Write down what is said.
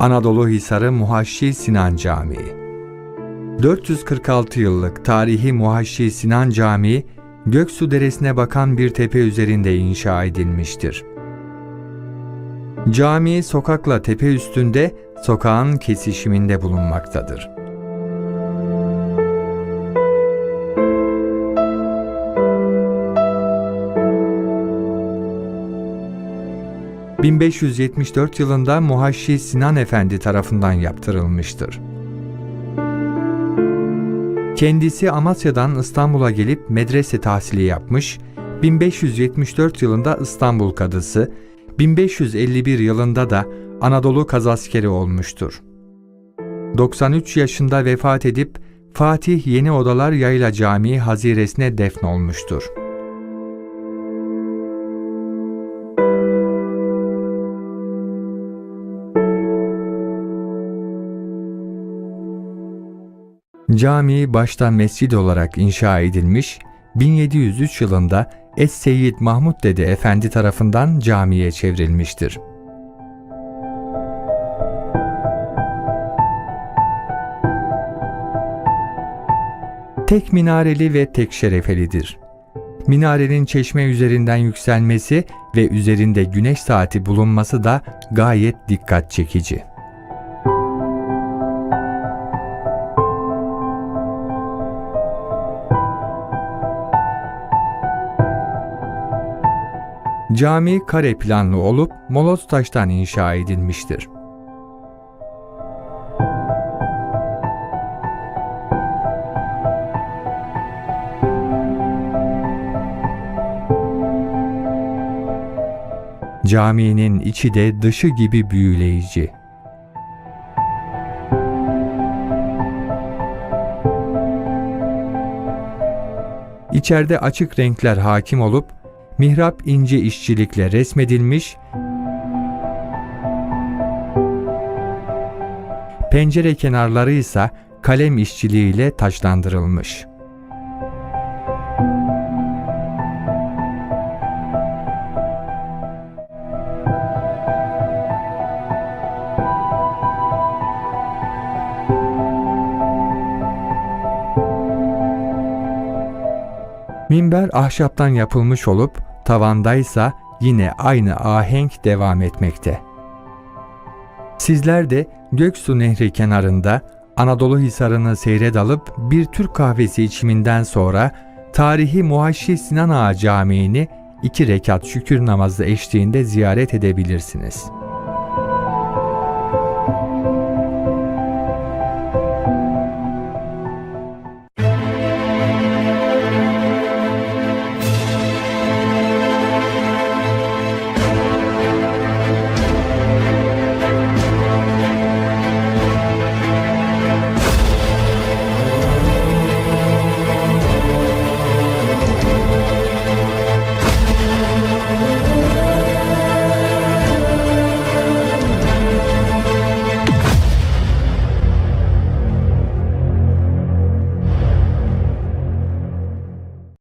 Anadolu Hisarı Muhaşşi Sinan Camii 446 yıllık tarihi Muhaşşi Sinan Camii, Göksu Deresi'ne bakan bir tepe üzerinde inşa edilmiştir. Cami sokakla tepe üstünde, sokağın kesişiminde bulunmaktadır. ...1574 yılında Muhaşşi Sinan Efendi tarafından yaptırılmıştır. Kendisi Amasya'dan İstanbul'a gelip medrese tahsili yapmış, 1574 yılında İstanbul Kadısı, 1551 yılında da Anadolu Kazaskeri olmuştur. 93 yaşında vefat edip Fatih Yeni Odalar Yayla Camii haziresine defnolmuştur. Cami başta mescid olarak inşa edilmiş, 1703 yılında Es-Seyyid Mahmud Dede Efendi tarafından camiye çevrilmiştir. Tek minareli ve tek şerefelidir. Minarenin çeşme üzerinden yükselmesi ve üzerinde güneş saati bulunması da gayet dikkat çekici. Cami kare planlı olup moloz taştan inşa edilmiştir. Caminin içi de dışı gibi büyüleyici. İçeride açık renkler hakim olup mihrap ince işçilikle resmedilmiş, pencere kenarları ise kalem işçiliğiyle taşlandırılmış. Minber ahşaptan yapılmış olup tavandaysa yine aynı ahenk devam etmekte. Sizler de Göksu Nehri kenarında Anadolu Hisarı'nı seyre dalıp bir Türk kahvesi içiminden sonra tarihi Muhaşşi Sinan Ağa Camii'ni iki rekat şükür namazı eşliğinde ziyaret edebilirsiniz.''